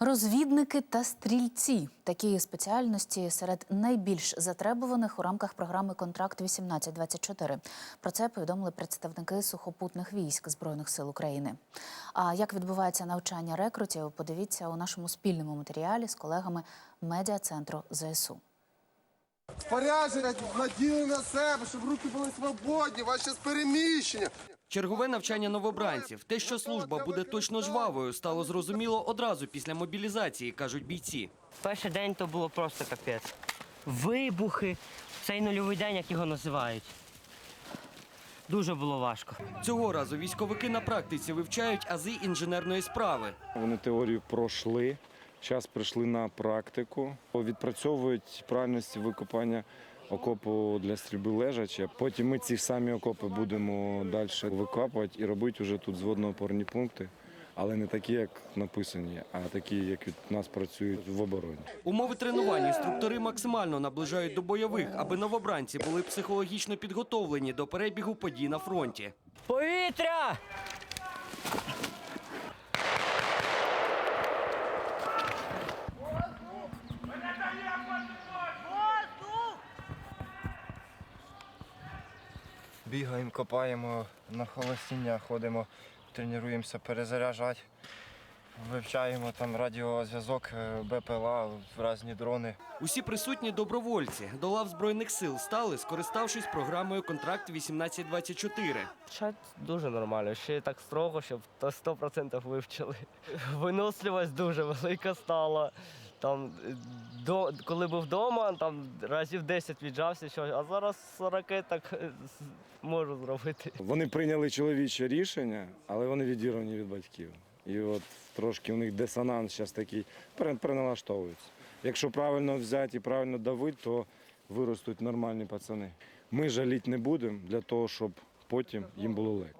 Розвідники та стрільці такі спеціальності серед найбільш затребуваних у рамках програми Контракт 1824 Про це повідомили представники сухопутних військ збройних сил України. А як відбувається навчання рекрутів? Подивіться у нашому спільному матеріалі з колегами медіа центру ЗСУ. Спорядження наділи на себе, щоб руки були свободні, ваші переміщення. Чергове навчання новобранців. Те, що служба буде точно жвавою, стало зрозуміло одразу після мобілізації, кажуть бійці. Перший день то було просто капець. Вибухи, цей нульовий день, як його називають. Дуже було важко. Цього разу військовики на практиці вивчають ази інженерної справи. Вони теорію пройшли, зараз прийшли на практику, відпрацьовують правильності викопання окопу для стрільби лежача. Потім ми ці самі окопи будемо далі викопувати і робити вже тут зводно-опорні пункти, але не такі, як написані, а такі, як від нас працюють в обороні. Умови тренувань інструктори максимально наближають до бойових, аби новобранці були психологічно підготовлені до перебігу подій на фронті. Повітря! Бігаємо, копаємо на холостіння, ходимо, тренуємося перезаряджати, вивчаємо там радіозв'язок, е, БПЛА, різні дрони. Усі присутні добровольці до лав збройних сил стали, скориставшись програмою Контракт 1824 Чат дуже нормально, ще так строго, щоб то 100% вивчили. Виносливість дуже велика стала. Там, е, до, коли був вдома, там разів 10 віджався, що, а зараз 40 так е, можу зробити. Вони прийняли чоловіче рішення, але вони відірвані від батьків. І от трошки у них дисонанс зараз такий пере- переналаштовується. Якщо правильно взяти і правильно давити, то виростуть нормальні пацани. Ми жаліти не будемо для того, щоб потім їм було легше.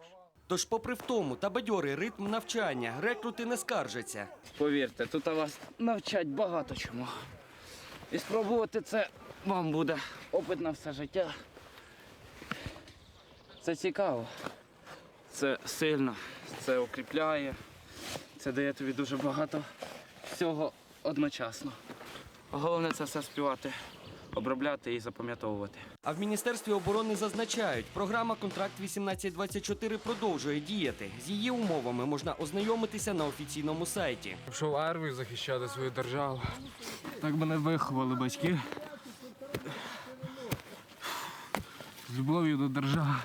Тож, попри втому та бадьорий ритм навчання, рекрути не скаржаться. Повірте, тут вас навчать багато чому. І спробувати це вам буде опит на все життя. Це цікаво. Це сильно, це укріпляє, це дає тобі дуже багато всього одночасно. Головне це все співати, обробляти і запам'ятовувати. А в Міністерстві оборони зазначають, програма Контракт 1824 продовжує діяти. З її умовами можна ознайомитися на офіційному сайті. Пішов в армію захищати свою державу. Так мене виховали батьки. З любов'ю до держави,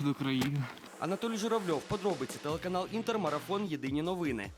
до країни. Анатолій Журавльов, подробиці, телеканал Інтер, марафон Єдині новини.